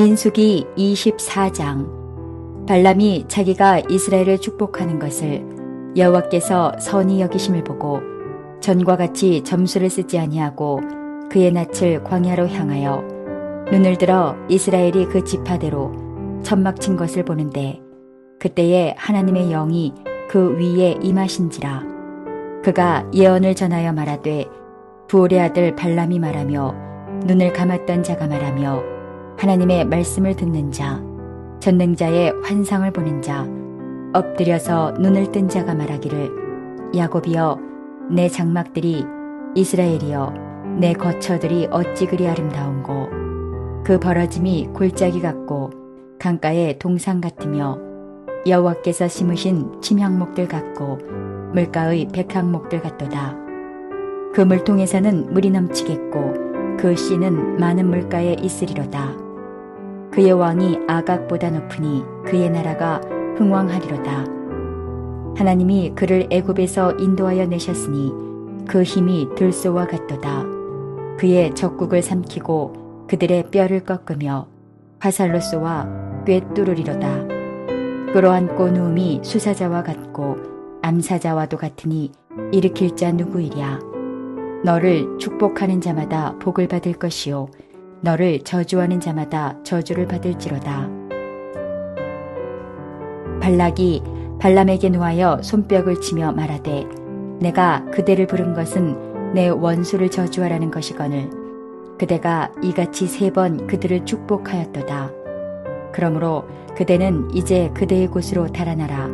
민수기 24장. 발람이 자기가 이스라엘을 축복하는 것을 여호와께서 선히 여기심을 보고 전과 같이 점수를 쓰지 아니하고 그의 낯을 광야로 향하여 눈을 들어 이스라엘이 그 지파대로 천막 친 것을 보는데 그때에 하나님의 영이 그 위에 임하신지라. 그가 예언을 전하여 말하되 부올의 아들 발람이 말하며 눈을 감았던 자가 말하며 하나님의 말씀을 듣는 자 전능자의 환상을 보는 자 엎드려서 눈을 뜬 자가 말하기를 야곱이여 내 장막들이 이스라엘이여 내 거처들이 어찌 그리 아름다운고? 그 벌어짐이 골짜기 같고 강가의 동상 같으며 여호와께서 심으신 침향목들 같고 물가의 백향목들 같도다. 그 물통에서는 물이 넘치겠고 그 씨는 많은 물가에 있으리로다 그의 왕이 아각보다 높으니 그의 나라가 흥왕하리로다. 하나님이 그를 애굽에서 인도하여 내셨으니 그 힘이 들소와 같도다. 그의 적국을 삼키고 그들의 뼈를 꺾으며 화살로 쏘아 꿰뚫으리로다. 끌어안고 누움이 수사자와 같고 암사자와도 같으니 일으킬 자 누구이랴? 너를 축복하는 자마다 복을 받을 것이요 너를 저주하는 자마다 저주를 받을지로다 발락이 발람에게 놓아여 손뼉을 치며 말하되 내가 그대를 부른 것은 내 원수를 저주하라는 것이거늘 그대가 이같이 세 번 그들을 축복하였도다. 그러므로 그대는 이제 그대의 곳으로 달아나라.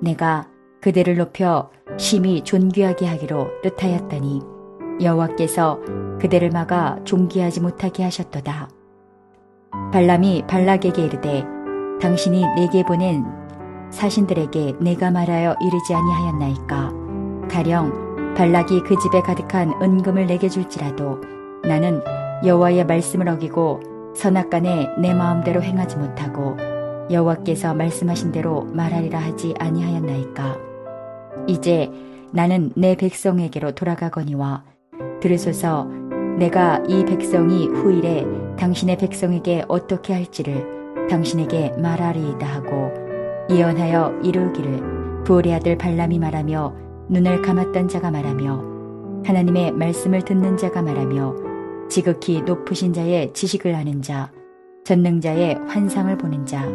내가 그대를 높여 심히 존귀하게 하기로 뜻하였더니 여호와께서 그대를 막아 존귀하지 못하게 하셨도다. 발람이 발락에게 이르되 당신이 내게 보낸 사신들에게 내가 말하여 이르지 아니하였나이까 가령 발락이 그 집에 가득한 은금을 내게 줄지라도 나는 여호와의 말씀을 어기고 선악간에 내 마음대로 행하지 못하고 여호와께서 말씀하신 대로 말하리라 하지 아니하였나이까 이제 나는 내 백성에게로 돌아가거니와 들으소서 내가 이 백성이 후일에 당신의 백성에게 어떻게 할지를 당신에게 말하리이다 하고 예언하여 이르기를 부올의 아들 발람이 말하며 눈을 감았던 자가 말하며 하나님의 말씀을 듣는 자가 말하며 지극히 높으신 자의 지식을 아는 자 전능자의 환상을 보는 자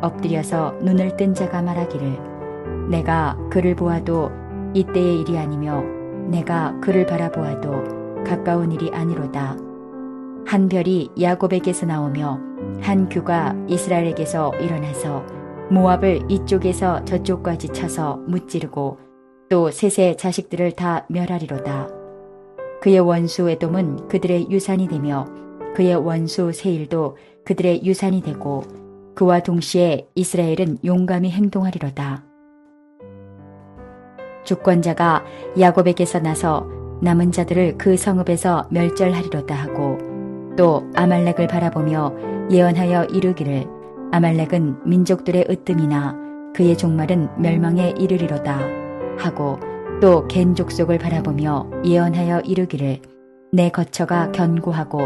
엎드려서 눈을 뜬 자가 말하기를 내가 그를 보아도 이때의 일이 아니며 내가 그를 바라보아도 가까운 일이 아니로다. 한 별이 야곱에게서 나오며 한 규가 이스라엘에게서 일어나서 모압을 이쪽에서 저쪽까지 쳐서 무찌르고 또 셋의 자식들을 다 멸하리로다. 그의 원수 에돔은 그들의 유산이 되며 그의 원수 세일도 그들의 유산이 되고 그와 동시에 이스라엘은 용감히 행동하리로다. 주권자가 야곱에게서 나서 남은 자들을 그 성읍에서 멸절하리로다 하고 또 아말렉을 바라보며 예언하여 이르기를 아말렉은 민족들의 으뜸이나 그의 종말은 멸망에 이르리로다 하고 또 겐 족속을 바라보며 예언하여 이르기를 내 거처가 견고하고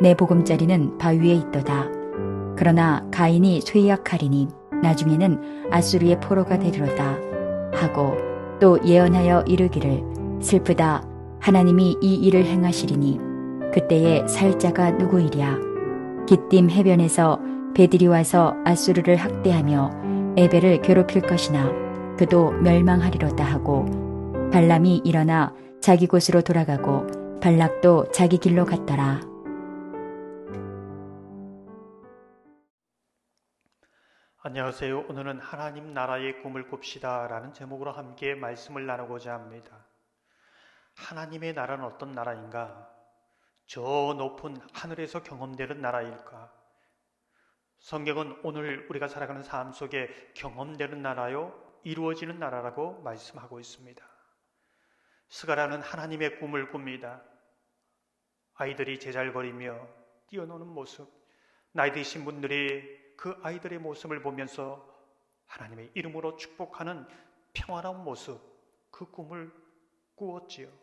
내 보금자리는 바위에 있도다. 그러나 가인이 쇠약하리니 나중에는 아수르의 포로가 되리로다 하고 또 예언하여 이르기를 슬프다 하나님이 이 일을 행하시리니 그때에 살자가 누구이랴 기띔 해변에서 배들이 와서 아수르를 학대하며 에벨을 괴롭힐 것이나 그도 멸망하리로다 하고 발람이 일어나 자기 곳으로 돌아가고 발락도 자기 길로 갔더라. 안녕하세요. 오늘은 하나님 나라의 꿈을 꿉시다 라는 제목으로 함께 말씀을 나누고자 합니다. 하나님의 나라는 어떤 나라인가? 저 높은 하늘에서 경험되는 나라일까? 성경은 오늘 우리가 살아가는 삶 속에 경험되는 나라요, 이루어지는 나라라고 말씀하고 있습니다. 스가라는 하나님의 꿈을 꿉니다. 아이들이 제잘거리며 뛰어노는 모습, 나이 드신 분들이 그 아이들의 모습을 보면서 하나님의 이름으로 축복하는 평화로운 모습, 그 꿈을 꾸었지요.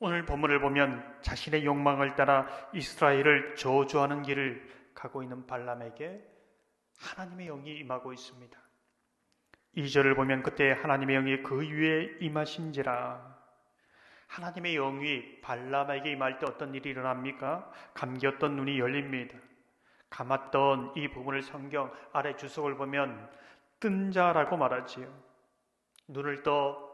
오늘 본문을 보면 자신의 욕망을 따라 이스라엘을 저주하는 길을 가고 있는 발람에게 하나님의 영이 임하고 있습니다. 2절을 보면 그때 하나님의 영이 그 위에 임하신지라 하나님의 영이 발람에게 임할 때 어떤 일이 일어납니까? 감겼던 눈이 열립니다. 감았던 이 부분을 성경 아래 주석을 보면 뜬 자라고 말하지요. 눈을 떠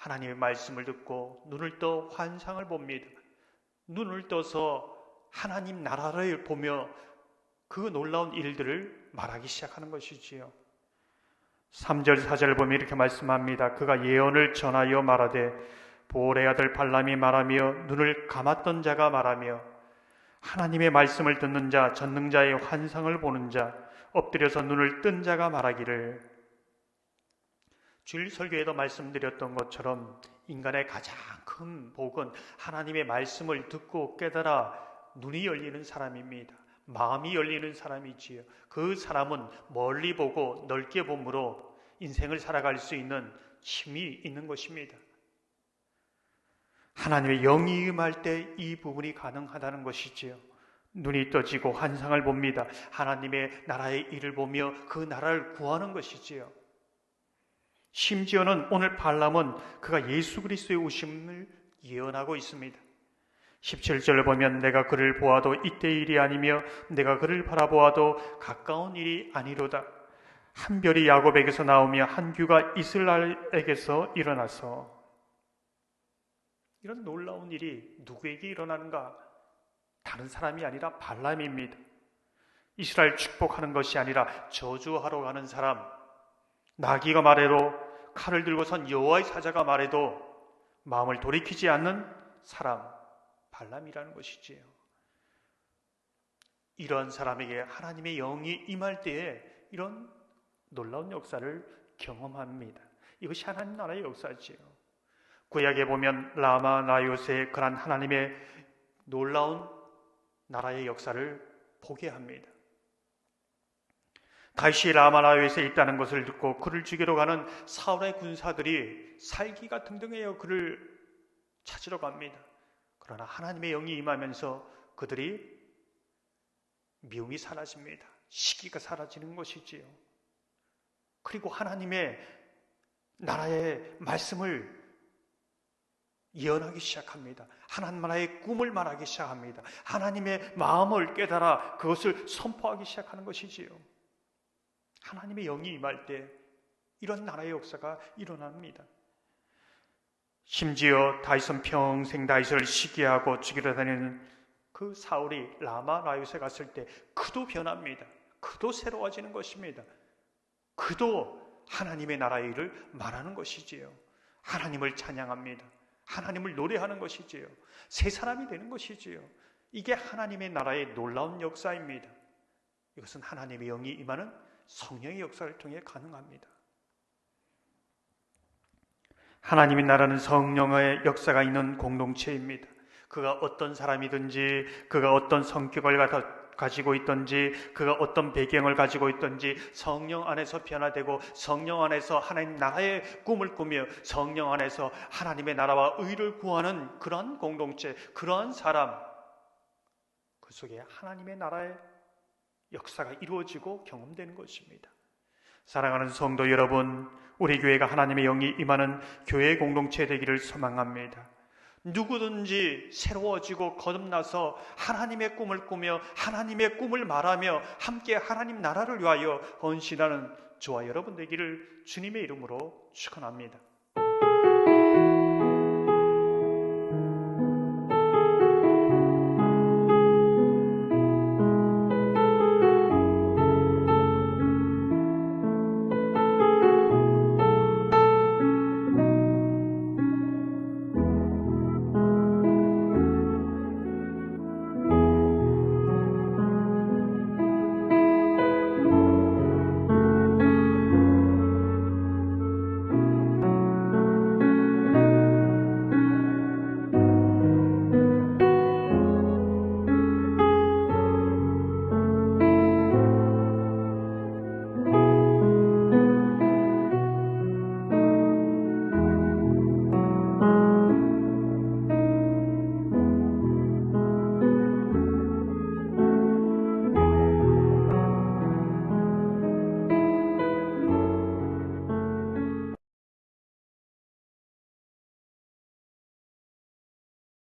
하나님의 말씀을 듣고 눈을 떠 환상을 봅니다. 눈을 떠서 하나님 나라를 보며 그 놀라운 일들을 말하기 시작하는 것이지요. 3절, 4절을 보면 이렇게 말씀합니다. 그가 예언을 전하여 말하되 보올의 아들 발람이 말하며 눈을 감았던 자가 말하며 하나님의 말씀을 듣는 자, 전능자의 환상을 보는 자, 엎드려서 눈을 뜬 자가 말하기를 주일 설교에도 말씀드렸던 것처럼 인간의 가장 큰 복은 하나님의 말씀을 듣고 깨달아 눈이 열리는 사람입니다. 마음이 열리는 사람이지요. 그 사람은 멀리 보고 넓게 봄으로 인생을 살아갈 수 있는 힘이 있는 것입니다. 하나님의 영이 임할 때 이 부분이 가능하다는 것이지요. 눈이 떠지고 환상을 봅니다. 하나님의 나라의 일을 보며 그 나라를 구하는 것이지요. 심지어는 오늘 발람은 그가 예수 그리스도의 오심을 예언하고 있습니다. 17절을 보면 내가 그를 보아도 이때 일이 아니며 내가 그를 바라보아도 가까운 일이 아니로다. 한 별이 야곱에게서 나오며 한 규가 이스라엘에게서 일어나서 이런 놀라운 일이 누구에게 일어나는가? 다른 사람이 아니라 발람입니다. 이스라엘 축복하는 것이 아니라 저주하러 가는 사람. 나귀가 말해도 칼을 들고 선 여호와의 사자가 말해도 마음을 돌이키지 않는 사람 발람이라는 것이지요. 이런 사람에게 하나님의 영이 임할 때에 이런 놀라운 역사를 경험합니다. 이것이 하나님 나라의 역사지요. 구약에 보면 라마 나요스의 그런 하나님의 놀라운 나라의 역사를 보게 합니다. 다시 라마나요스에 있다는 것을 듣고 그를 죽이러 가는 사울의 군사들이 살기가 등등해요 그를 찾으러 갑니다. 그러나 하나님의 영이 임하면서 그들이 미움이 사라집니다. 시기가 사라지는 것이지요. 그리고 하나님의 나라의 말씀을 예언하기 시작합니다. 하나님 나라의 꿈을 말하기 시작합니다. 하나님의 마음을 깨달아 그것을 선포하기 시작하는 것이지요. 하나님의 영이 임할 때 이런 나라의 역사가 일어납니다. 심지어 다윗은 평생 다윗을 시기하고 죽이러 다니는 그 사울이 라마 라윗에 갔을 때 그도 변합니다. 그도 새로워지는 것입니다. 그도 하나님의 나라의 일을 말하는 것이지요. 하나님을 찬양합니다. 하나님을 노래하는 것이지요. 새 사람이 되는 것이지요. 이게 하나님의 나라의 놀라운 역사입니다. 이것은 하나님의 영이 임하는 성령의 역사를 통해 가능합니다. 하나님의 나라는 성령의 역사가 있는 공동체입니다. 그가 어떤 사람이든지, 그가 어떤 성격을 가지고 있든지, 그가 어떤 배경을 가지고 있든지, 성령 안에서 변화되고, 성령 안에서 하나님 나라의 꿈을 꾸며, 성령 안에서 하나님의 나라와 의를 구하는 그러한 공동체, 그러한 사람, 그 속에 하나님의 나라의 역사가 이루어지고 경험되는 것입니다. 사랑하는 성도 여러분, 우리 교회가 하나님의 영이 임하는 교회 공동체 되기를 소망합니다. 누구든지 새로워지고 거듭나서 하나님의 꿈을 꾸며 하나님의 꿈을 말하며 함께 하나님 나라를 위하여 헌신하는 저와 여러분 되기를 주님의 이름으로 축원합니다.